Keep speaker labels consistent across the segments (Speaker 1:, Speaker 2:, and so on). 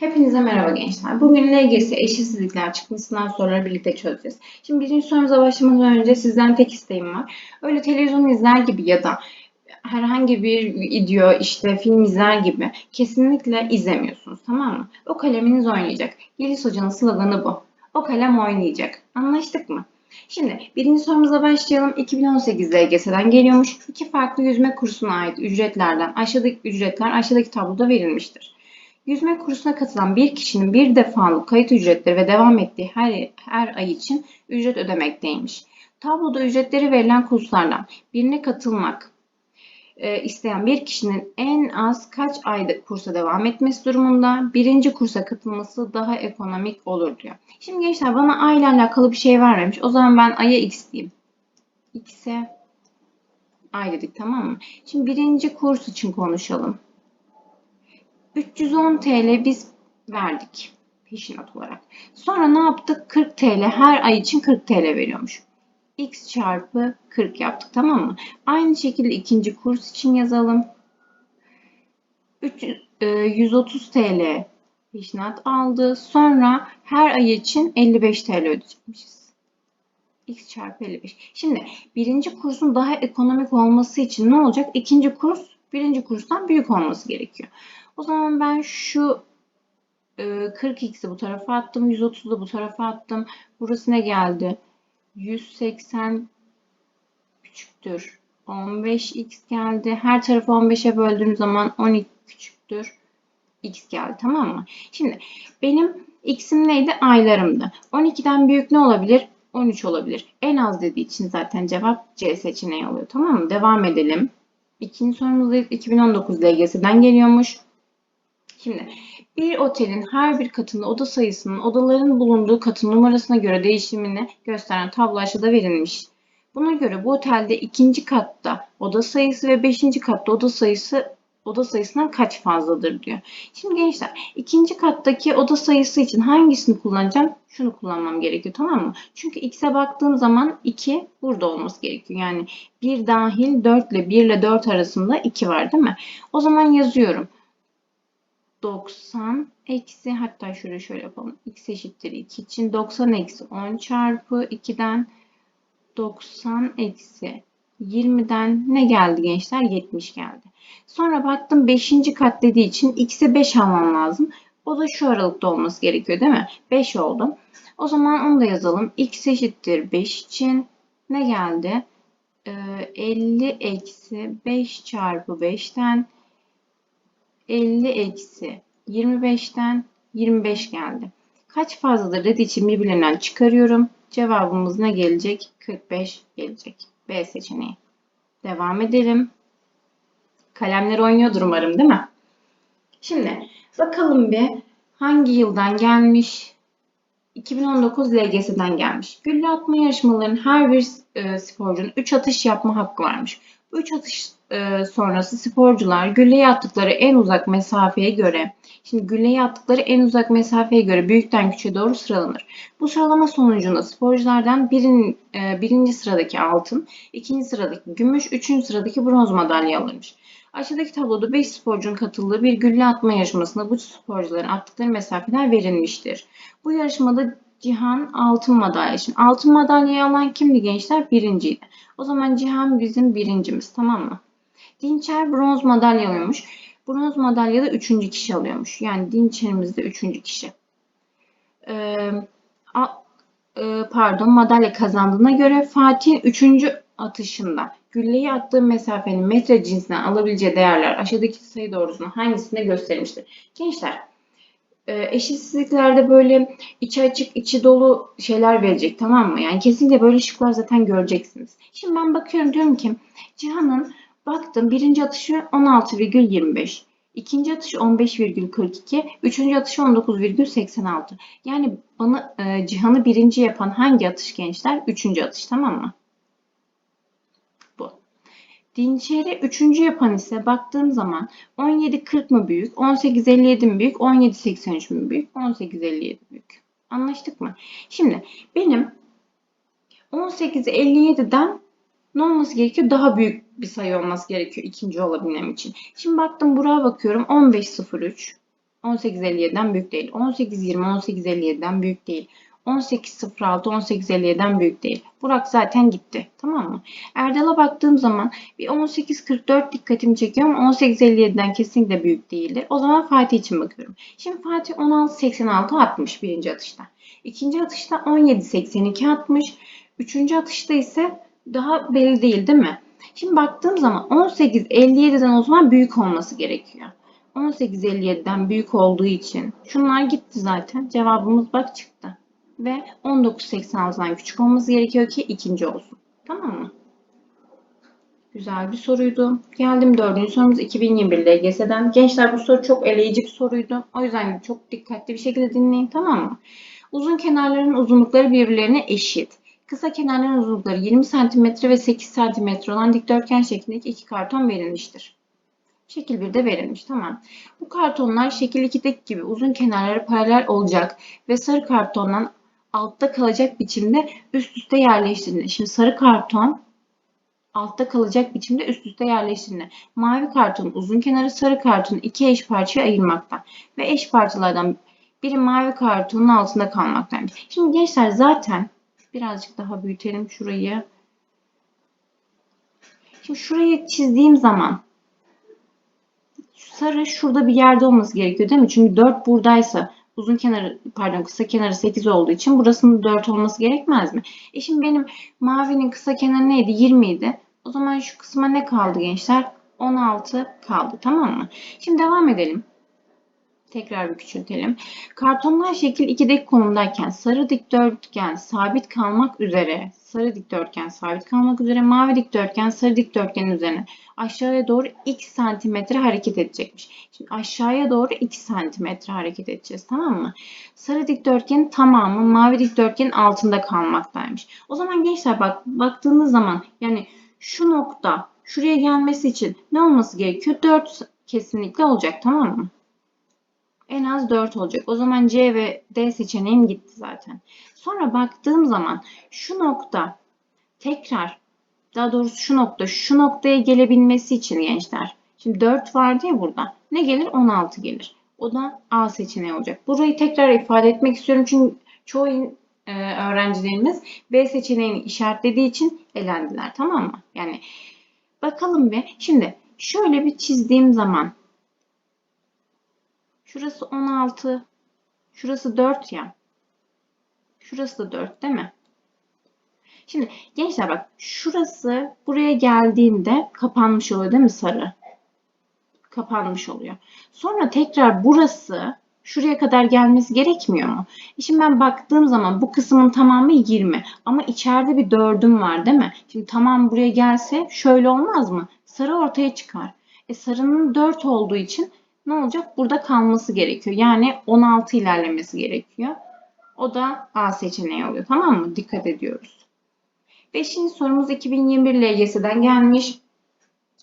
Speaker 1: Hepinize merhaba gençler. Bugün LGS eşitsizlikler çıkmasından soruları birlikte çözeceğiz. Şimdi birinci sorumuza başlamadan önce sizden tek isteğim var. Öyle televizyon izler gibi ya da herhangi bir video işte film izler gibi kesinlikle izlemiyorsunuz tamam mı? O kaleminiz oynayacak. Yeliz Hoca'nın sloganı bu. O kalem oynayacak. Anlaştık mı? Şimdi birinci sorumuza başlayalım. 2018 LGS'den geliyormuş. İki farklı yüzme kursuna ait ücretlerden aşağıdaki ücretler aşağıdaki tabloda verilmiştir. Yüzme kursuna katılan bir kişinin bir defalık kayıt ücretleri ve devam ettiği her, her ay için ücret ödemekteymiş. Tabloda ücretleri verilen kurslardan birine katılmak e, isteyen bir kişinin en az kaç ayda kursa devam etmesi durumunda birinci kursa katılması daha ekonomik olur diyor. Şimdi gençler bana ay ile alakalı bir şey vermemiş. O zaman ben aya x diyeyim. X'e ay dedik tamam mı? Şimdi birinci kurs için konuşalım. 310 TL biz verdik peşinat olarak. Sonra ne yaptık? 40 TL her ay için 40 TL veriyormuş. X çarpı 40 yaptık tamam mı? Aynı şekilde ikinci kurs için yazalım. 3, 130 TL peşinat aldı. Sonra her ay için 55 TL ödeyecekmişiz. X çarpı 55. Şimdi birinci kursun daha ekonomik olması için ne olacak? İkinci kurs birinci kurstan büyük olması gerekiyor. O zaman ben şu 40x'i e, bu tarafa attım. 130'u da bu tarafa attım. Burası ne geldi? 180 küçüktür. 15x geldi. Her tarafı 15'e böldüğüm zaman 12 küçüktür. x geldi tamam mı? Şimdi benim x'im neydi? Aylarımdı. 12'den büyük ne olabilir? 13 olabilir. En az dediği için zaten cevap C seçeneği oluyor. Tamam mı? Devam edelim. İkinci sorumuz 2019 LGS'den geliyormuş. Şimdi bir otelin her bir katında oda sayısının odaların bulunduğu katın numarasına göre değişimini gösteren tablo aşağıda verilmiş. Buna göre bu otelde ikinci katta oda sayısı ve beşinci katta oda sayısı oda sayısından kaç fazladır diyor. Şimdi gençler ikinci kattaki oda sayısı için hangisini kullanacağım? Şunu kullanmam gerekiyor tamam mı? Çünkü x'e baktığım zaman 2 burada olması gerekiyor. Yani 1 dahil 4 ile 1 ile 4 arasında 2 var değil mi? O zaman yazıyorum. 90 eksi hatta şöyle şöyle yapalım. x eşittir 2 için 90 eksi 10 çarpı 2'den 90 eksi 20'den ne geldi gençler? 70 geldi. Sonra baktım 5. kat dediği için x'e 5 almam lazım. O da şu aralıkta olması gerekiyor değil mi? 5 oldu. O zaman onu da yazalım. x eşittir 5 için ne geldi? Ee, 50 eksi 5 çarpı 5'ten 50 eksi 25'ten 25 geldi. Kaç fazladır dediği için birbirlerinden çıkarıyorum. Cevabımız ne gelecek? 45 gelecek. B seçeneği. Devam edelim. Kalemler oynuyordur umarım değil mi? Şimdi bakalım bir hangi yıldan gelmiş? 2019 LGS'den gelmiş. Gülle atma yarışmalarının her bir e, sporcunun 3 atış yapma hakkı varmış. Bu 3 atış e, sonrası sporcular gülleye attıkları en uzak mesafeye göre Şimdi gülleye attıkları en uzak mesafeye göre büyükten küçüğe doğru sıralanır. Bu sıralama sonucunda sporculardan birin, e, birinci sıradaki altın, ikinci sıradaki gümüş, üçüncü sıradaki bronz madalya alınmış. Aşağıdaki tabloda 5 sporcunun katıldığı bir gülle atma yarışmasında bu sporcuların attıkları mesafeler verilmiştir. Bu yarışmada Cihan altın madalya. Şimdi altın madalyayı alan kimdi gençler? Birinciydi. O zaman Cihan bizim birincimiz tamam mı? Dinçer bronz madalya alıyormuş. Bronz madalya da üçüncü kişi alıyormuş. Yani Dinçer'imiz de üçüncü kişi. Ee, a, e, pardon madalya kazandığına göre Fatih'in üçüncü atışında gülleyi attığı mesafenin metre cinsinden alabileceği değerler aşağıdaki sayı doğrusunda hangisinde gösterilmiştir? Gençler eşitsizliklerde böyle içi açık içi dolu şeyler verecek tamam mı? Yani kesinlikle böyle şıklar zaten göreceksiniz. Şimdi ben bakıyorum diyorum ki Cihan'ın baktım birinci atışı 16,25. İkinci atış 15,42, üçüncü atış 19,86. Yani bana e, Cihan'ı birinci yapan hangi atış gençler? Üçüncü atış tamam mı? Dinçeri üçüncü yapan ise baktığım zaman 17.40 mı büyük, 18.57 mi büyük, 17.83 mi büyük, 18.57 büyük. Anlaştık mı? Şimdi benim 18.57'den ne olması gerekiyor? Daha büyük bir sayı olması gerekiyor ikinci olabilmem için. Şimdi baktım buraya bakıyorum 15.03. 18.57'den büyük değil. 18.20 18.57'den büyük değil. 18.06 18.57'den büyük değil. Burak zaten gitti. Tamam mı? Erdal'a baktığım zaman bir 18.44 dikkatimi çekiyor ama 18.57'den kesinlikle büyük değildir. O zaman Fatih için bakıyorum. Şimdi Fatih 16.86 atmış birinci atışta. İkinci atışta 17.82 atmış. Üçüncü atışta ise daha belli değil değil mi? Şimdi baktığım zaman 18.57'den o zaman büyük olması gerekiyor. 18.57'den büyük olduğu için şunlar gitti zaten. Cevabımız bak çıktı. Ve 19.86'dan küçük olması gerekiyor ki ikinci olsun. Tamam mı? Güzel bir soruydu. Geldim dördüncü sorumuz 2021 LGS'den. Gençler bu soru çok eleyici bir soruydu. O yüzden çok dikkatli bir şekilde dinleyin tamam mı? Uzun kenarların uzunlukları birbirlerine eşit. Kısa kenarların uzunlukları 20 cm ve 8 cm olan dikdörtgen şeklindeki iki karton verilmiştir. Şekil 1'de verilmiş. Tamam. Bu kartonlar şekil 2'deki gibi uzun kenarları paralel olacak ve sarı kartondan altta kalacak biçimde üst üste yerleştirilir. Şimdi sarı karton altta kalacak biçimde üst üste yerleştirilir. Mavi kartonun uzun kenarı sarı kartonu iki eş parçaya ayırmakta ve eş parçalardan biri mavi kartonun altında kalmaktaymış. Şimdi gençler zaten birazcık daha büyütelim şurayı. Şimdi şurayı çizdiğim zaman sarı şurada bir yerde olması gerekiyor değil mi? Çünkü 4 buradaysa uzun kenarı pardon kısa kenarı 8 olduğu için burasının 4 olması gerekmez mi? E şimdi benim mavinin kısa kenarı neydi? 20 idi. O zaman şu kısma ne kaldı gençler? 16 kaldı tamam mı? Şimdi devam edelim. Tekrar bir küçültelim. Kartonlar şekil 2'deki konumdayken sarı dikdörtgen sabit kalmak üzere, sarı dikdörtgen sabit kalmak üzere, mavi dikdörtgen sarı dikdörtgenin üzerine aşağıya doğru 2 santimetre hareket edecekmiş. Şimdi aşağıya doğru 2 santimetre hareket edeceğiz tamam mı? Sarı dikdörtgenin tamamı mavi dikdörtgenin altında kalmaktaymış. O zaman gençler bak baktığınız zaman yani şu nokta şuraya gelmesi için ne olması gerekiyor? 4 kesinlikle olacak tamam mı? En az 4 olacak. O zaman C ve D seçeneğim gitti zaten. Sonra baktığım zaman şu nokta tekrar daha doğrusu şu nokta şu noktaya gelebilmesi için gençler. Şimdi 4 vardı ya burada. Ne gelir? 16 gelir. O da A seçeneği olacak. Burayı tekrar ifade etmek istiyorum çünkü çoğu e, öğrencilerimiz B seçeneğini işaretlediği için elendiler. Tamam mı? Yani bakalım bir. Şimdi şöyle bir çizdiğim zaman Şurası 16. Şurası 4 ya. Şurası da 4 değil mi? Şimdi gençler bak şurası buraya geldiğinde kapanmış oluyor değil mi sarı? Kapanmış oluyor. Sonra tekrar burası şuraya kadar gelmesi gerekmiyor mu? E şimdi ben baktığım zaman bu kısmın tamamı 20 ama içeride bir 4'üm var değil mi? Şimdi tamam buraya gelse şöyle olmaz mı? Sarı ortaya çıkar. E sarının 4 olduğu için ne olacak? Burada kalması gerekiyor. Yani 16 ilerlemesi gerekiyor. O da A seçeneği oluyor. Tamam mı? Dikkat ediyoruz. Beşinci sorumuz 2021 LGS'den gelmiş.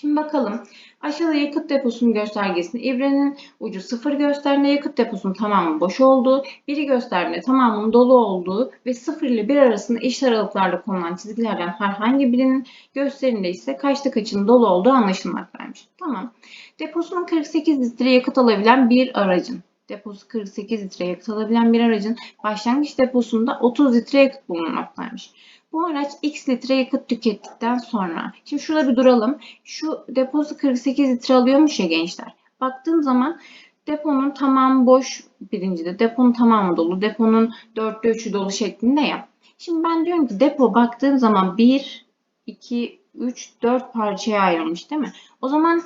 Speaker 1: Şimdi bakalım. Aşağıda yakıt deposunun göstergesinde ibrenin ucu sıfır gösterdiğinde yakıt deposunun tamamı boş olduğu, biri gösterdiğinde tamamının dolu olduğu ve sıfır ile bir arasında eşit aralıklarla konulan çizgilerden herhangi birinin gösterinde ise kaçta kaçının dolu olduğu anlaşılmaktaymış. Tamam. Deposunun 48 litre yakıt alabilen bir aracın deposu 48 litre yakıt alabilen bir aracın başlangıç deposunda 30 litre yakıt bulunmaktaymış. Bu araç X litre yakıt tükettikten sonra, şimdi şurada bir duralım. Şu deposu 48 litre alıyormuş ya gençler. Baktığım zaman deponun tamamı boş birincide, deponun tamamı dolu, deponun dörtte üçü dolu şeklinde ya. Şimdi ben diyorum ki depo baktığım zaman 1, 2, 3, 4 parçaya ayrılmış değil mi? O zaman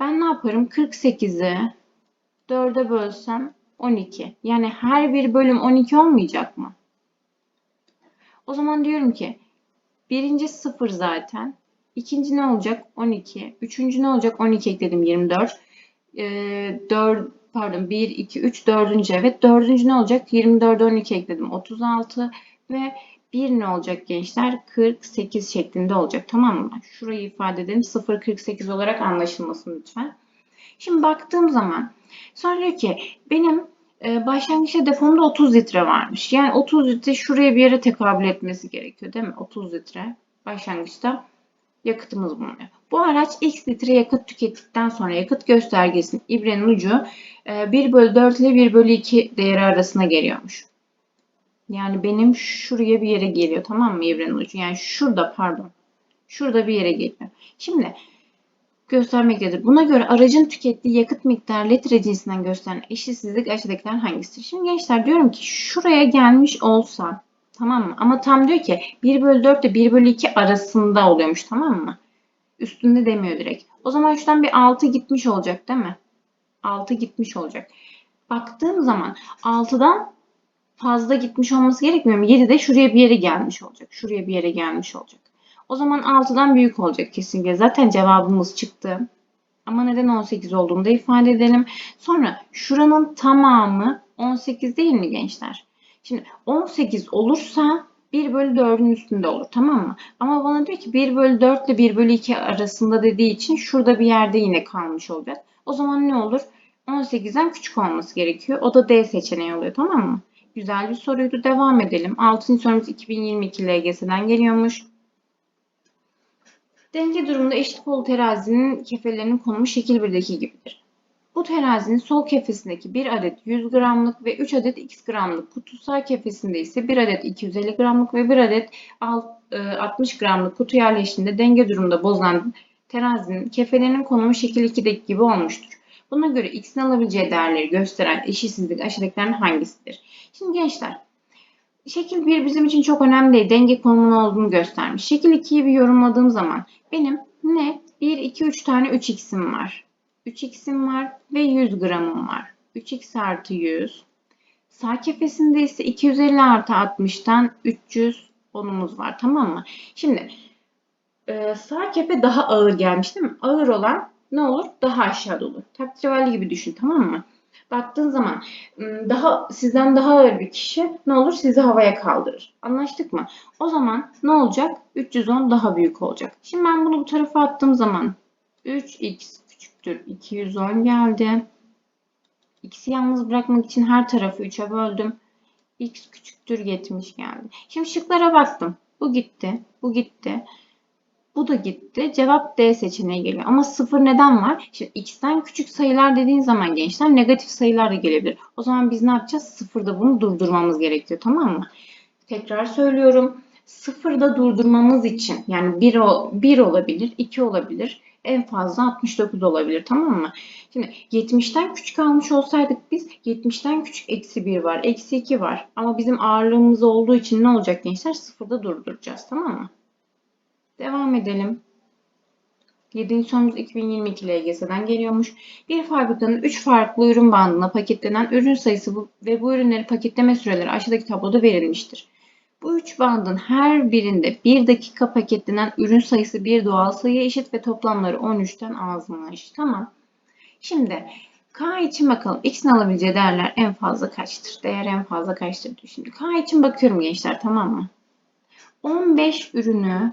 Speaker 1: ben ne yaparım? 48'i 4'e bölsem 12. Yani her bir bölüm 12 olmayacak mı? O zaman diyorum ki birinci 0 zaten. İkinci ne olacak? 12. Üçüncü ne olacak? 12 ekledim 24. Ee, 4 pardon 1, 2, 3 dördüncü evet. Dördüncü ne olacak? 24 12 ekledim 36 ve 1 ne olacak gençler? 48 şeklinde olacak. Tamam mı? Şurayı ifade edelim. 0, 48 olarak anlaşılmasın lütfen. Şimdi baktığım zaman sonra diyor ki benim başlangıçta depomda 30 litre varmış. Yani 30 litre şuraya bir yere tekabül etmesi gerekiyor değil mi? 30 litre başlangıçta yakıtımız bulunuyor. Bu araç x litre yakıt tükettikten sonra yakıt göstergesinin ibrenin ucu e, 1 bölü 4 ile 1 bölü 2 değeri arasına geliyormuş. Yani benim şuraya bir yere geliyor tamam mı ibrenin ucu? Yani şurada pardon. Şurada bir yere geliyor. Şimdi göstermektedir. Buna göre aracın tükettiği yakıt miktarı litre cinsinden gösteren eşitsizlik aşağıdakilerden hangisidir? Şimdi gençler diyorum ki şuraya gelmiş olsa tamam mı? Ama tam diyor ki 1 bölü 4 ile 1 bölü 2 arasında oluyormuş tamam mı? Üstünde demiyor direkt. O zaman şuradan bir 6 gitmiş olacak değil mi? 6 gitmiş olacak. Baktığım zaman 6'dan fazla gitmiş olması gerekmiyor mu? 7 de şuraya bir yere gelmiş olacak. Şuraya bir yere gelmiş olacak. O zaman 6'dan büyük olacak kesinlikle. Zaten cevabımız çıktı. Ama neden 18 olduğunu da ifade edelim. Sonra şuranın tamamı 18 değil mi gençler? Şimdi 18 olursa 1 bölü 4'ün üstünde olur tamam mı? Ama bana diyor ki 1 bölü 4 ile 1 bölü 2 arasında dediği için şurada bir yerde yine kalmış olacak. O zaman ne olur? 18'den küçük olması gerekiyor. O da D seçeneği oluyor tamam mı? Güzel bir soruydu. Devam edelim. 6. sorumuz 2022 LGS'den geliyormuş. Denge durumunda eşit kol terazinin kefelerinin konumu şekil 1'deki gibidir. Bu terazinin sol kefesindeki 1 adet 100 gramlık ve 3 adet x gramlık kutu sağ kefesinde ise 1 adet 250 gramlık ve 1 adet 60 gramlık kutu yerleştiğinde denge durumunda bozulan terazinin kefelerinin konumu şekil 2'deki gibi olmuştur. Buna göre x'in alabileceği değerleri gösteren eşitsizlik aşağıdakilerin hangisidir? Şimdi gençler Şekil 1 bizim için çok önemli. Denge konumunun olduğunu göstermiş. Şekil 2'yi bir yorumladığım zaman benim ne? 1, 2, 3 tane 3x'im var. 3x'im var ve 100 gramım var. 3x artı 100. Sağ kefesinde ise 250 artı 60'tan 300 onumuz var. Tamam mı? Şimdi e, sağ kefe daha ağır gelmiş değil mi? Ağır olan ne olur? Daha aşağıda olur. Takdirvalli gibi düşün tamam mı? Baktığın zaman daha sizden daha ağır bir kişi ne olur sizi havaya kaldırır. Anlaştık mı? O zaman ne olacak? 310 daha büyük olacak. Şimdi ben bunu bu tarafa attığım zaman 3x küçüktür 210 geldi. X'i yalnız bırakmak için her tarafı 3'e böldüm. X küçüktür 70 geldi. Şimdi şıklara baktım. Bu gitti. Bu gitti. Bu da gitti. Cevap D seçeneği geliyor. Ama sıfır neden var? Şimdi x'ten küçük sayılar dediğin zaman gençler negatif sayılar da gelebilir. O zaman biz ne yapacağız? Sıfırda bunu durdurmamız gerekiyor. Tamam mı? Tekrar söylüyorum. Sıfırda durdurmamız için yani 1, 1 olabilir, 2 olabilir. En fazla 69 olabilir. Tamam mı? Şimdi 70'ten küçük almış olsaydık biz 70'ten küçük eksi 1 var, eksi 2 var. Ama bizim ağırlığımız olduğu için ne olacak gençler? Sıfırda durduracağız. Tamam mı? Devam edelim. 7. sorumuz 2022 LGS'den geliyormuş. Bir fabrikanın 3 farklı ürün bandına paketlenen ürün sayısı ve bu ürünleri paketleme süreleri aşağıdaki tabloda verilmiştir. Bu üç bandın her birinde 1 dakika paketlenen ürün sayısı bir doğal sayıya eşit ve toplamları 13'ten azmış. Tamam. Şimdi K için bakalım. X'in alabileceği değerler en fazla kaçtır? Değer en fazla kaçtır? Şimdi K için bakıyorum gençler tamam mı? 15 ürünü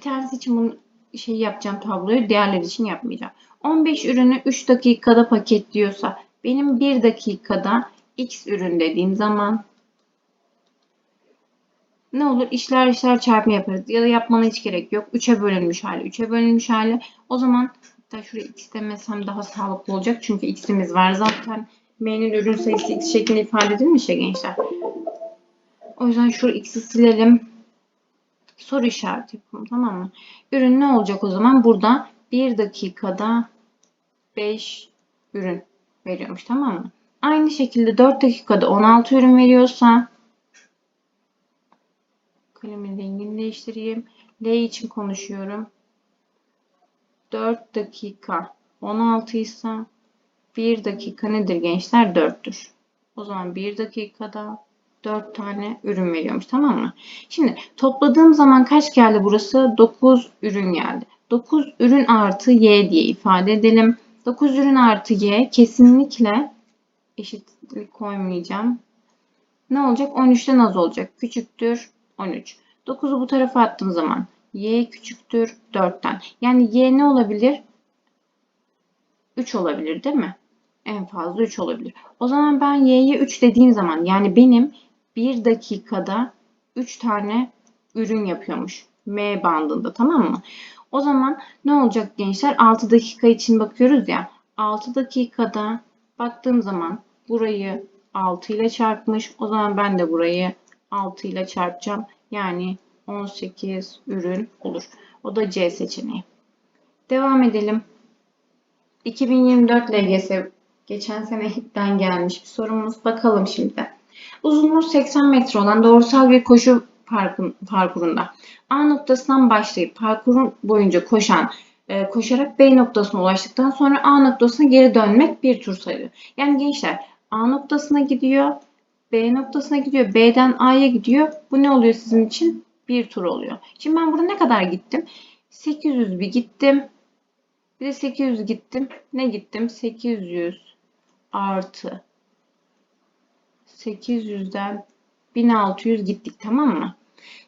Speaker 1: bir tanesi için bunu şey yapacağım tabloyu. Diğerleri için yapmayacağım. 15 ürünü 3 dakikada paketliyorsa benim 1 dakikada X ürün dediğim zaman ne olur? İşler işler çarpma yaparız. Ya da yapmana hiç gerek yok. 3'e bölünmüş hali. 3'e bölünmüş hali. O zaman hatta şuraya x demesem daha sağlıklı olacak. Çünkü x'imiz var. Zaten m'nin ürün sayısı x şeklinde ifade edilmiş ya gençler. O yüzden şu x'i silelim soru işareti yapalım tamam mı? Ürün ne olacak o zaman? Burada 1 dakikada 5 ürün veriyormuş tamam mı? Aynı şekilde 4 dakikada 16 ürün veriyorsa kalemin rengini değiştireyim. L için konuşuyorum. 4 dakika 16 ise 1 dakika nedir gençler? 4'tür. O zaman 1 dakikada 4 tane ürün veriyormuş tamam mı? Şimdi topladığım zaman kaç geldi burası? 9 ürün geldi. 9 ürün artı y diye ifade edelim. 9 ürün artı y kesinlikle eşitlik koymayacağım. Ne olacak? 13'ten az olacak. Küçüktür 13. 9'u bu tarafa attığım zaman y küçüktür 4'ten. Yani y ne olabilir? 3 olabilir değil mi? En fazla 3 olabilir. O zaman ben y'ye 3 dediğim zaman yani benim bir dakikada 3 tane ürün yapıyormuş. M bandında tamam mı? O zaman ne olacak gençler? 6 dakika için bakıyoruz ya. 6 dakikada baktığım zaman burayı 6 ile çarpmış. O zaman ben de burayı 6 ile çarpacağım. Yani 18 ürün olur. O da C seçeneği. Devam edelim. 2024 LGS geçen seneden gelmiş bir sorumuz. Bakalım şimdi. Uzunluğu 80 metre olan doğrusal bir koşu parkurunda A noktasından başlayıp parkurun boyunca koşan e, koşarak B noktasına ulaştıktan sonra A noktasına geri dönmek bir tur sayılıyor. Yani gençler A noktasına gidiyor, B noktasına gidiyor, B'den A'ya gidiyor. Bu ne oluyor sizin için? Bir tur oluyor. Şimdi ben burada ne kadar gittim? 800 bir gittim. Bir de 800 gittim. Ne gittim? 800 artı 800'den 1600 gittik tamam mı?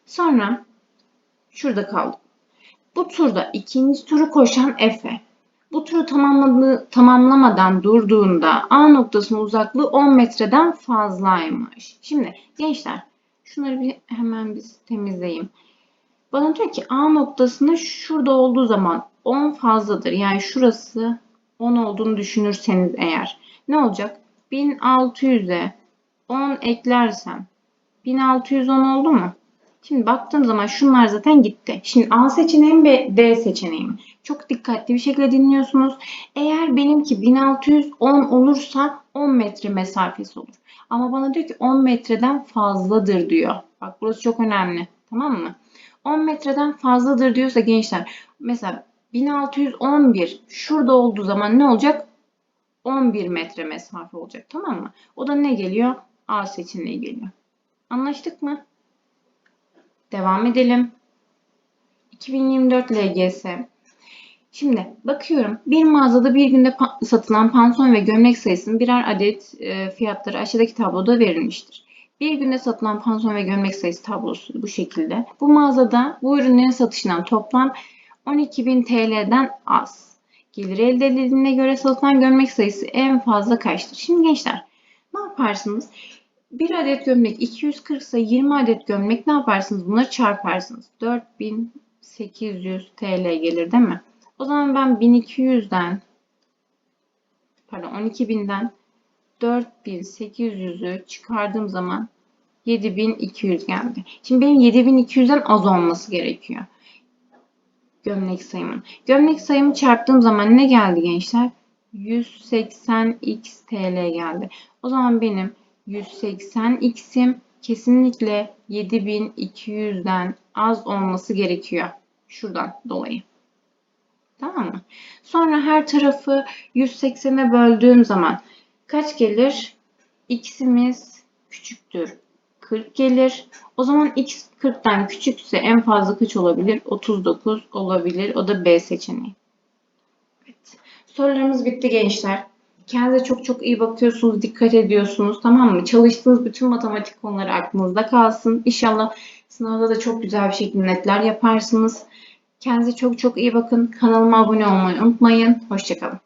Speaker 1: Sonra şurada kaldık. Bu turda ikinci turu koşan Efe. Bu turu tamamlamadan durduğunda A noktasının uzaklığı 10 metreden fazlaymış. Şimdi gençler şunları bir hemen biz temizleyeyim. Bana diyor ki A noktasında şurada olduğu zaman 10 fazladır. Yani şurası 10 olduğunu düşünürseniz eğer ne olacak? 1600'e 10 eklersem 1610 oldu mu? Şimdi baktığım zaman şunlar zaten gitti. Şimdi A seçeneği mi D seçeneği mi? Çok dikkatli bir şekilde dinliyorsunuz. Eğer benimki 1610 olursa 10 metre mesafesi olur. Ama bana diyor ki 10 metreden fazladır diyor. Bak burası çok önemli. Tamam mı? 10 metreden fazladır diyorsa gençler mesela 1611 şurada olduğu zaman ne olacak? 11 metre mesafe olacak. Tamam mı? O da ne geliyor? A seçeneği geliyor. Anlaştık mı? Devam edelim. 2024 LGS. Şimdi bakıyorum bir mağazada bir günde satılan panson ve gömlek sayısının birer adet e, fiyatları aşağıdaki tabloda verilmiştir. Bir günde satılan panson ve gömlek sayısı tablosu bu şekilde. Bu mağazada bu ürünlerin satışından toplam 12.000 TL'den az. Gelir elde edildiğine göre satılan gömlek sayısı en fazla kaçtır? Şimdi gençler ne yaparsınız? Bir adet gömlek 240 ise 20 adet gömlek ne yaparsınız? Bunları çarparsınız. 4800 TL gelir değil mi? O zaman ben 1200'den pardon 12000'den 4800'ü çıkardığım zaman 7200 geldi. Şimdi benim 7200'den az olması gerekiyor. Gömlek sayımın. Gömlek sayımı çarptığım zaman ne geldi gençler? 180x TL geldi. O zaman benim 180x'im kesinlikle 7200'den az olması gerekiyor. Şuradan dolayı. Tamam mı? Sonra her tarafı 180'e böldüğüm zaman kaç gelir? X'imiz küçüktür. 40 gelir. O zaman x 40'tan küçükse en fazla kaç olabilir? 39 olabilir. O da B seçeneği. Evet. Sorularımız bitti gençler. Kendinize çok çok iyi bakıyorsunuz, dikkat ediyorsunuz tamam mı? Çalıştığınız bütün matematik konuları aklınızda kalsın. İnşallah sınavda da çok güzel bir şekilde netler yaparsınız. Kendinize çok çok iyi bakın. Kanalıma abone olmayı unutmayın. Hoşçakalın.